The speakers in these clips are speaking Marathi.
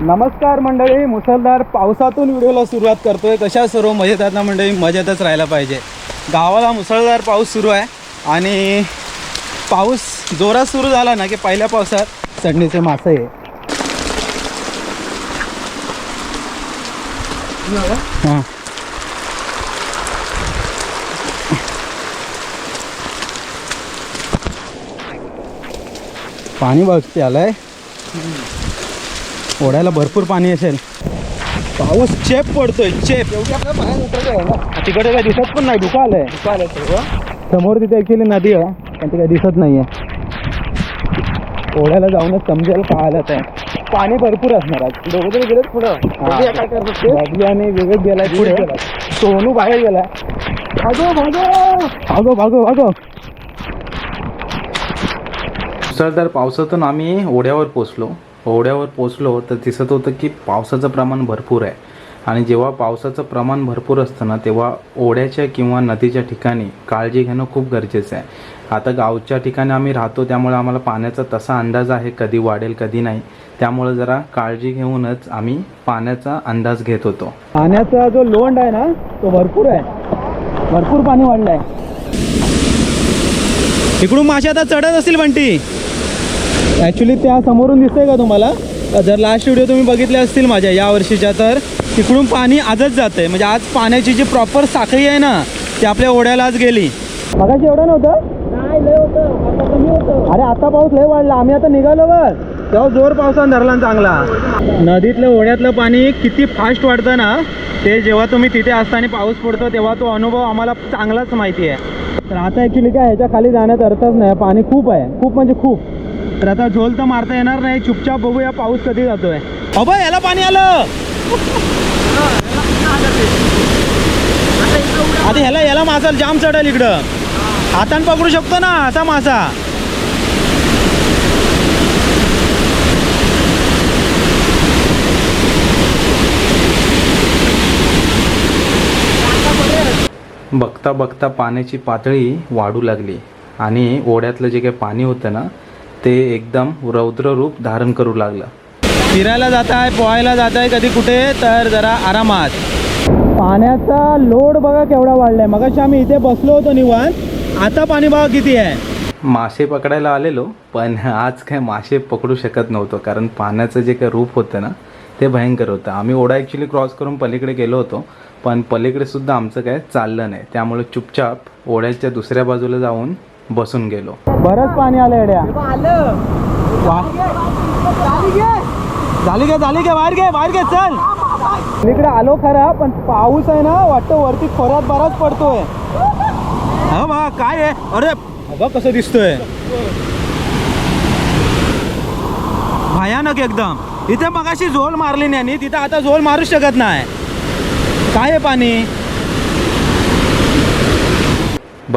नमस्कार मंडळी मुसळधार पावसातून व्हिडिओला सुरुवात करतोय. कशा सर्व मजेत आहेत ना मंडळी? मजेतच राहायला पाहिजे. गावाला मुसळधार पाऊस सुरू आहे आणि पाऊस जोरात सुरू झाला ना की पहिल्या पावसात चढणीचे मासे आहे. हां. पाणी बघते आलंय. ओढ्याला भरपूर पाणी असेल. पाऊस चेप पडतोय चेप. एवढी आपल्याला बाहेर उतरता आहे ना? तिकडे काय दिसत पण नाही दुका आलंय चालेल सगळं समोर तिथे ऍक्च्युली नदी आहे पण ते काही दिसत नाहीये. ओढ्याला जाऊनच समजेल काय आलं ते पाणी भरपूर असणार आज. दोघं तरी गेलेत पुढं बघूया काय करत असते बाबली आणि विवेक गेलाय पुढे. सोनू बाहेर गेलाय. भागो भागो! भागो भागो भागो. मुसळधार पावसातून आम्ही ओढ्यावर पोचलो. ओढ्यावर पोचलो तर दिसत होतं की पावसाचं प्रमाण भरपूर आहे. आणि जेव्हा पावसाचं प्रमाण भरपूर असतं ना तेव्हा ओढ्याच्या किंवा नदीच्या ठिकाणी काळजी घेणं खूप गरजेचं आहे. आता गावच्या ठिकाणी आम्ही राहतो त्यामुळे आम्हाला पाण्याचा तसा अंदाज आहे कधी वाढेल कधी नाही. त्यामुळे जरा काळजी घेऊनच आम्ही पाण्याचा अंदाज घेत होतो. पाण्याचा जो लोंड आहे ना तो भरपूर आहे. भरपूर पाणी वाढलंय. इकडून मासे आता चढत असतील बंटी. ॲक्च्युली त्या समोरून दिसतंय का तुम्हाला? जर लास्ट व्हिडिओ तुम्ही बघितले असतील माझ्या या वर्षीच्या तर तिकडून पाणी आजच जातंय. म्हणजे आज पाण्याची जी प्रॉपर साखळी आहे ना ती आपल्या ओढ्याला आज गेली. मगाशी एवढं नव्हतं? अरे आता पाऊस लय वाढला. आम्ही आता निघालो बघ तेव्हा जोर पावसानं धरला चांगला. नदीतलं ओढ्यातलं पाणी किती फास्ट वाढतं ना ते जेव्हा तुम्ही तिथे असताना पाऊस पडतो तेव्हा तो अनुभव आम्हाला चांगलाच माहिती आहे. तर आता ॲक्च्युली काय ह्याच्या खाली जाण्यात अर्थच नाही. पाणी खूप आहे. खूप म्हणजे खूप. तर आता झोल तर मारता येणार नाही. चुपचाप बघूया पाऊस कधी जातोय. अबा याला पाणी आलं. आता ह्याला याला मासा जाम चढल इकडं. हातान पकडू शकतो ना असा मासा. बघता बघता पाण्याची पातळी वाढू लागली. आणि ओढ्यातलं जे काही पाणी होतं ना ते एकदम रौद्र रूप धारण करू लागलं. फिरायला जात आहे पोहायला जात आहे कधी कुठे तर जरा आरामात. पाण्याचा लोड बघा केवढा वाढलाय. मगाशी आम्ही इथे बसलो होतो निवांत. आता पाणी बघा किती आहे? मासे पकडायला आलेलो पण आज काय मासे पकडू शकत नव्हतो कारण पाण्याचं जे काही रूप होतं ना ते भयंकर होतं. आम्ही ओढा ॲक्च्युली क्रॉस करून पलीकडे गेलो होतो पण पलीकडे सुद्धा आमचं काय चाललं नाही. त्यामुळे चुपचाप ओढ्याच्या दुसऱ्या बाजूला जाऊन बसून गेलो. बरंच पाणी आलं एड्या आलं. वा. झाली घे. झाली घे बाहेर घे बाहेर घे चल. इकडे आलो खरा पण पाऊस आहे ना वाटतं वरती खोऱ्यात बराच पडतोय. हा बा काय आहे? अरे बघ कसं दिसतोय? भयानक एकदम. इथे मगाशी झोल मारली नाही तिथं आता झोल मारू शकत नाही. काय आहे पाणी?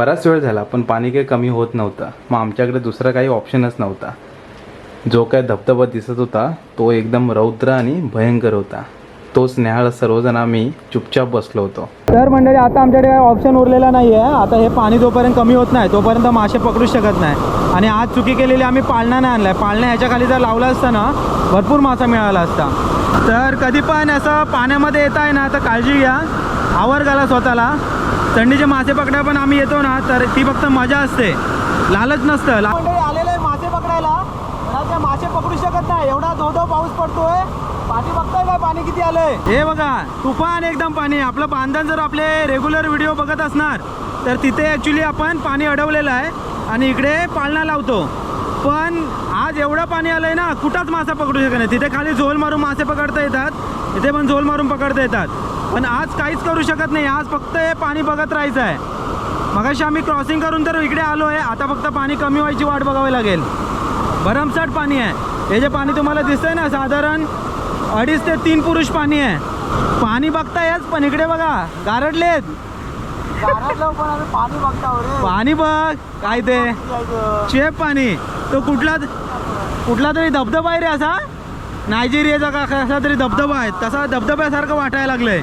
बराच वेळ झाला पण पाणी काही कमी होत नव्हतं. मग आमच्याकडे दुसरा काही ऑप्शनच नव्हता. जो काय धबधबा दिसत होता तो एकदम रौद्र आणि भयंकर होता. तोच स्नेहाळ सर्वजण आम्ही चुपचाप बसलो होतो. तर मंडळी आता आमच्याकडे काही ऑप्शन उरलेला नाही आहे आता हे पाणी जोपर्यंत कमी होत नाही तोपर्यंत मासे पकडू शकत नाही. आणि आज चुकी केलेली आम्ही पाळणा नाही आणलाय. पाळणा ह्याच्या खाली जर लावला असता ना भरपूर मासा मिळाला असता. तर कधी पण असं पाण्यामध्ये येत आहे ना तर काळजी घ्या. आवर घाला स्वतःला. थंडीचे मासे पकडायला पण आम्ही येतो ना तर ती फक्त मजा असते. लालच नसतं. ला- आलेले आहे मासे पकडायला. काय मासे पकडू शकत नाही. एवढा धो धो पाऊस पडतोय. पाणी बघताय काय पाणी किती आलंय? हे बघा तुफान एकदम पाणी. आपलं बांधण जर आपले रेग्युलर व्हिडिओ बघत असणार तर तिथे ॲक्च्युली आपण पाणी अडवलेलं आहे आणि इकडे पाळणा लावतो. पण आज एवढं पाणी आलंय ना कुठंच मासा पकडू शकत नाही. तिथे खाली झोल मारून मासे पकडता येतात इथे पण झोल मारून पकडता येतात. पण आज काहीच करू शकत नाही. आज फक्त हे पाणी बघत राहायचं आहे. मगाशी आम्ही क्रॉसिंग करून तर इकडे आलो आहे. आता फक्त पाणी कमी व्हायची वाट बघावी लागेल. भरमसाठ पाणी आहे. हे जे पाणी तुम्हाला दिसतंय ना साधारण अडीच ते तीन पुरुष पाणी आहे. पाणी बघतायच पण इकडे बघा गारडलेत. पण बघ काय ते? चेप पाणी. तो कुठला कुठला तरी धबधबा आहे रे असा? नायजेरियाचा का कसा तरी धबधबा आहे तसा धबधब्यासारखं वाटायला आहे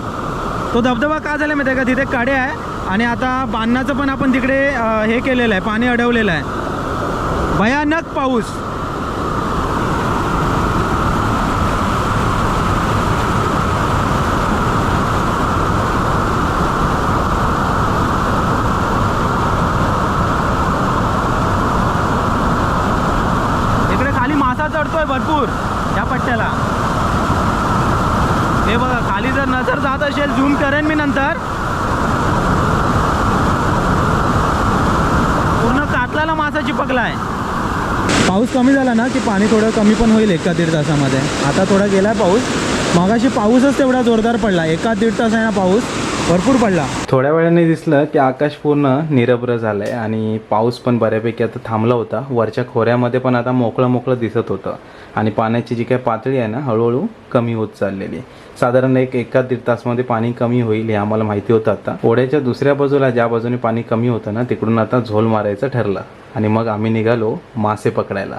तो धबधबा का झाला माहिती आहे का? तिथे कडे आहे आणि आता बांधण्याचं पण आपण तिकडे हे केलेलं आहे पाणी अडवलेलं आहे. भयानक पाऊस हे बघा खाली जर जात असेल झूम करेन मी नंतर. पूर्ण कातलाला मासा चिपकलाय पाऊस कमी झाला ना की पाणी थोडं कमी पण होईल एका दीड तासामध्ये. आता थोडा गेलाय पाऊस. मगाशी पाऊसच तेवढा जोरदार पडला. एका दीड तास आहे ना पाऊस भरपूर पडला. थोड्या वेळाने दिसलं की आकाश पूर्ण निरभ्र झालंय आणि पाऊस पण बऱ्यापैकी आता थांबला होता. वरच्या खोऱ्यामध्ये पण आता मोकळं मोकळं दिसत होतं. आणि पाण्याची जी काही पातळी आहे ना हळूहळू कमी होत चाललेली आहे. साधारण एक एका दीड तासमध्ये पाणी कमी होईल हे आम्हाला माहिती होतं आता. ओढ्याच्या दुसऱ्या बाजूला ज्या बाजूने पाणी कमी होतं ना तिकडून आता झोल मारायचं ठरलं. आणि मग आम्ही निघालो मासे पकडायला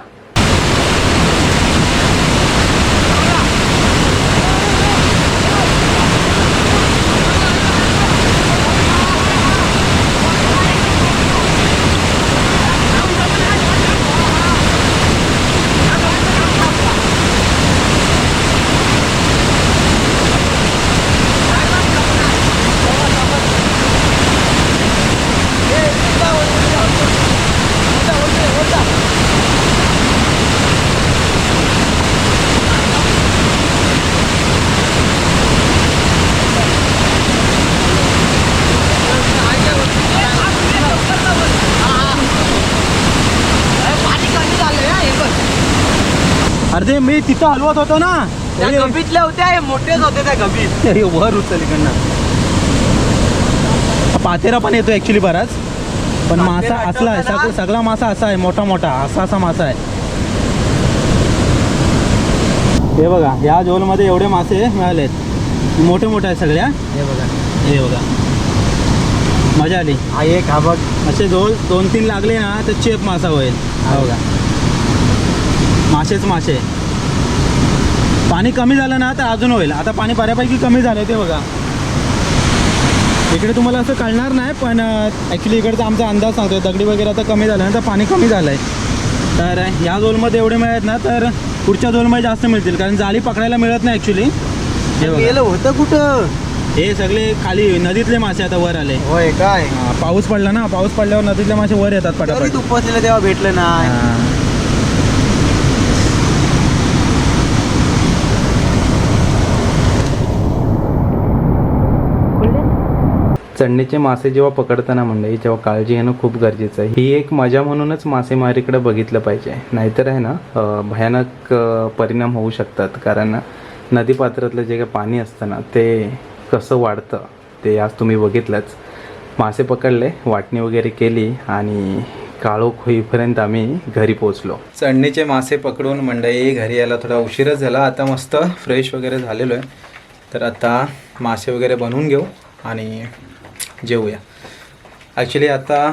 पाणी कमी झालंय हा, हे बघ. अरे ते मी तिथं हलवत होतो ना. त्या गभीतल्या होत्या हे मोठेच होते त्या गभीत अरे वर उचल इकडनं. पातेरा पण येतो ऍक्च्युली बराच. पण मासा असला आहे आठवतं ना? सग- सगळा मासा असा आहे मोठा मोठा असा असा मासा आहे. हे बघा या झोलमध्ये एवढे मासे मिळालेत. मोठे मोठे आहेत सगळ्या. हे बघा. हे बघा. मजा आली. हा एक हा बघ. असे झोल दोन तीन लागले ना तर चेप मासा होईल. हा. बघा. मासेच मासे. पाणी कमी झालं ना तर अजून होईल. आता पाणी बऱ्यापैकी कमी झालं ते बघा. इकडे तुम्हाला असं कळणार नाही पण ॲक्च्युली इकडचा आमचा अंदाज सांगतोय. दगडी वगैरे आता कमी झालं ना तर पाणी कमी झालं आहे तर ह्या झोलमध्ये एवढे मिळत ना तर पुढच्या झोलमध्ये जास्त मिळतील. कारण जाळी पकडायला मिळत नाही ॲक्च्युली हे होतं कुठं? हे सगळे खाली नदीतले मासे आता वर आले. होय काय? पाऊस पडला ना पाऊस पडल्यावर नदीतले मासे वर येतात पटापट. तेव्हा भेटलं नाही हा. चढणीचे मासे जेव्हा पकडताना मंडळी जेव्हा काळजी घेणं खूप गरजेचं आहे. ही एक मजा म्हणूनच मासेमारीकडे बघितलं पाहिजे. नाहीतर आहे ना भयानक परिणाम होऊ शकतात. कारण नदीपात्रातलं जे काही पाणी असतं ना ते कसं वाढतं ते आज तुम्ही बघितलंच. मासे पकडले वाटणी वगैरे केली आणि काळोख होईपर्यंत आम्ही घरी पोचलो चढणीचे मासे पकडून मंडळी घरी यायला थोडा उशीरच झाला. आता मस्त फ्रेश वगैरे झालेलो आहे. तर आता मासे वगैरे बनवून घेऊ आणि जेवूया. ॲक्च्युली आता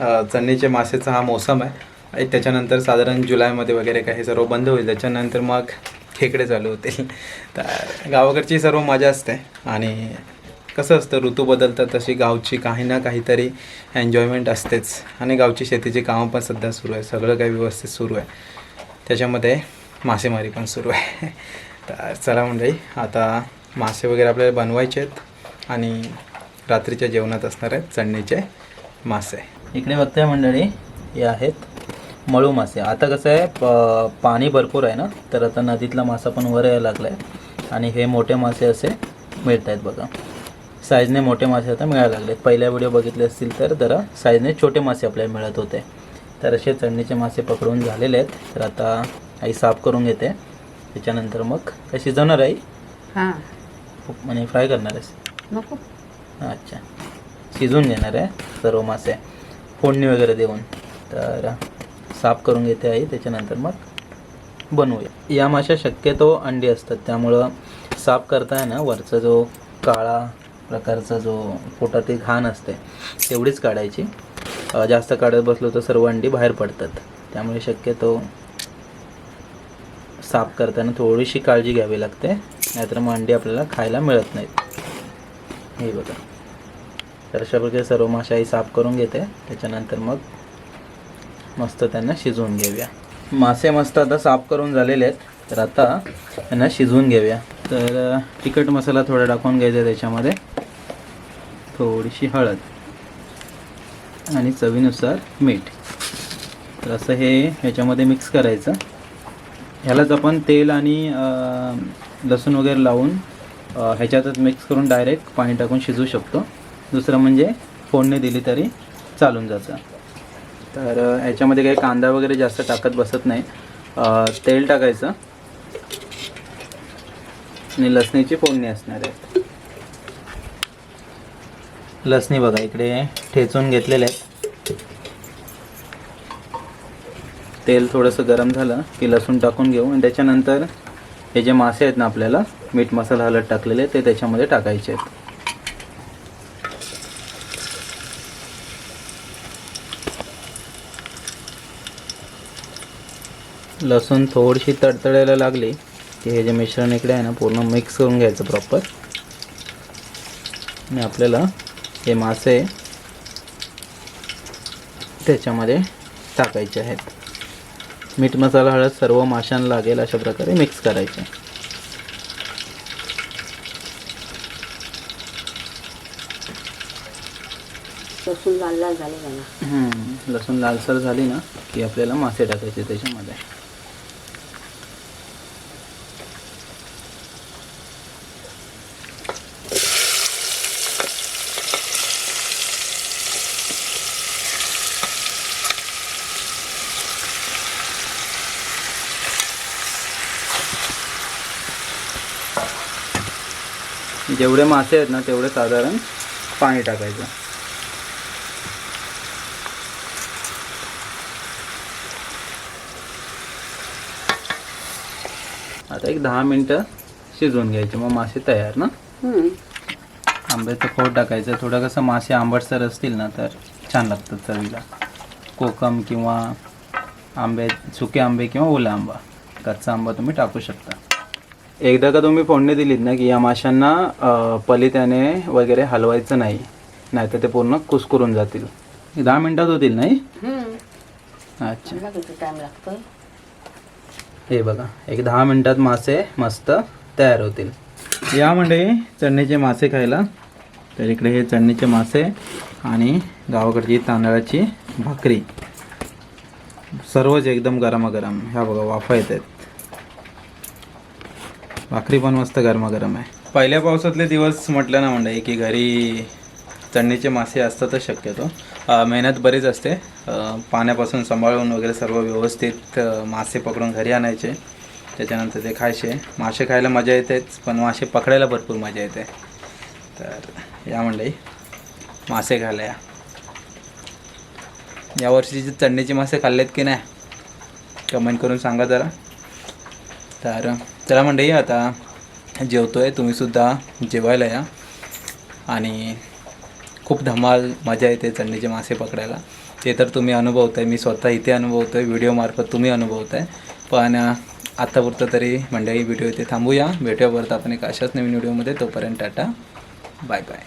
अ, मासेचा हा मोसम आहे. त्याच्यानंतर साधारण जुलैमध्ये वगैरे काही सर्व बंद होईल. त्याच्यानंतर मग खेकडे चालू होतील. तर गावाकडची सर्व मजा असते. आणि कसं असतं ऋतू बदलतात तशी गावची काही ना काहीतरी एन्जॉयमेंट असतेच. आणि गावची शेतीची कामं पण सध्या सुरू आहे सगळं काही व्यवस्थित सुरू आहे. त्याच्यामध्ये मासेमारी पण सुरू आहे. तर चला मंडळी आता मासे वगैरे आपल्याला बनवायचे आहेत. आणि रात्रीच्या जेवणात असणार आहेत चढणीचे मासे. इकडे बघताय मंडळी हे आहेत मळू मासे. आता कसं आहे प पाणी भरपूर आहे ना तर आता नदीतला मासा पण वर यायला लागला आहे आणि हे मोठे मासे असे मिळत आहेत बघा. साईजने मोठे मासे आता मिळायला लागले पहिल्या व्हिडिओ बघितले असतील तर जरा साईजने छोटे मासे आपल्याला मिळत होते. तर असे चढणीचे मासे पकडून झालेले आहेत. तर आता आई साफ करून घेते. त्याच्यानंतर मग काय शिजवणार आई? हां. म्हणजे फ्राय करणार आहेस? नको. अच्छा. शिजून घेणार आहे सर्व मासे. फोडणी वगैरे देऊन. तर साफ करून घेते आई त्याच्यानंतर मग बनवूया. या माशा शक्यतो अंडी असतात. त्यामुळं साफ करताना ना वरचा जो काळा प्रकारचा जो पोटातील घाण असते तेवढीच काढायची. जास्त काढत बसलो तर सर्व अंडी बाहेर पडतात. त्यामुळे शक्यतो साफ करताना थोडीशी काळजी घ्यावी लागते. नाहीतर मग अंडी आपल्याला खायला मिळत नाहीत. हे बघा. तर अशा प्रकारे सर्व माशाही साफ करून घेते. त्याच्यानंतर मग मस्त त्यांना शिजवून घेऊया. मासे मस्त आता साफ करून झालेले आहेत. तर आता त्यांना शिजवून घेऊया. तर तिखट मसाला थोडा टाकून घ्यायचा त्याच्यामध्ये. थोडीशी हळद आणि चवीनुसार मीठ. तर असं हे ह्याच्यामध्ये मिक्स करायचं. ह्यालाच आपण तेल आणि लसूण वगैरे लावून ह्याच्यातच मिक्स करून डायरेक्ट पाणी टाकून शिजू शकतो. दुसरं म्हणजे फोडणी दिली तरी चालून जातं. तर ह्याच्यामध्ये काही कांदा वगैरे जास्त टाकत बसत नाही. तेल टाकायचं. आणि लसणीची फोडणी असणार आहे. लसणी बघा इकडे ठेचून घेतलेले आहेत. तेल थोडंसं गरम झालं की लसूण टाकून घेऊ. आणि त्याच्यानंतर हे जे मासे आहेत ना आपल्याला मीठ मसाला हलत टाकलेले ते त्याच्यामध्ये टाकायचे आहेत. लसूण थोडीशी तडतडायला लागली की हे जे मिश्रण इकडे आहे ना पूर्ण मिक्स करून घ्यायचं प्रॉपर आणि आपल्याला हे मासे त्याच्यामध्ये टाकायचे आहेत. मीठ मसाला हळद सर्व माशांना लागेल अशा प्रकारे मिक्स करायचे. लसूण लाल लाल झाले त्याला हम्म, लसूण लालसर झाली ना की आपल्याला मासे टाकायचे त्याच्यामध्ये. जेवढे मासे आहेत ना तेवढे साधारण पाणी टाकायचं. आता एक दहा मिनटं शिजवून घ्यायचे. मग मासे तयार ना. आंब्याचं फोड टाकायचं. थोडं कसं मासे आंबटसर असतील ना तर छान लागतात चवीला. कोकम किंवा आंबे सुके आंबे किंवा ओला आंबा. कच्चा आंबा तुम्ही टाकू शकता. एकदा का तुम्ही फोडणी दिलीत ना की या माशांना पलित्याने वगैरे हलवायचं नाही. नाहीतर ते पूर्ण कुसकुरून जातील. दहा मिनटात होतील नाही. अच्छा. टाइम लागतोय. हे बघा एक दहा मिनिटात मासे मस्त तयार होतील. या म्हणजे चटणीचे मासे खायला. तर इकडे हे चटणीचे मासे आणि गावाकडची तांदळाची भाकरी. सर्वच एकदम गरमागरम. ह्या बघा वाफा येत आहेत भाकरी पण मस्त गरमागरम आहे. पहिल्या पावसातले दिवस म्हटलं ना म्हणजे की घरी चटणीचे मासे असतातच शक्यतो. मेहनत बरीच असते. पाण्यापासून सांभाळून वगैरे सर्व व्यवस्थित मासे पकडून घरी आणायचे. त्याच्यानंतर ते खायचे. मासे खायला मजा येतेच पण मासे पकडायला भरपूर मजा येते. तर या मंडळी मासे खायला या. यावर्षीचे चटणीचे मासे खाल्लेत की नाही कमेंट करून सांगा जरा. तर चला मंडळी आता जेवतो आहे तुम्हीसुद्धा जेवायला या. आणि खूप धमाल मजा येते चंडीचे मासे पकडायला. ते तर तुम्ही अनुभवताय मी स्वतः इथे अनुभवतोय व्हिडिओमार्फत तुम्ही अनुभवताय. पण आत्तापुरतं तरी मंडळी व्हिडिओ इथे थांबूया. भेटूया परत आपण एक अशाच नवीन व्हिडिओमध्ये तोपर्यंत टाटा. Bye bye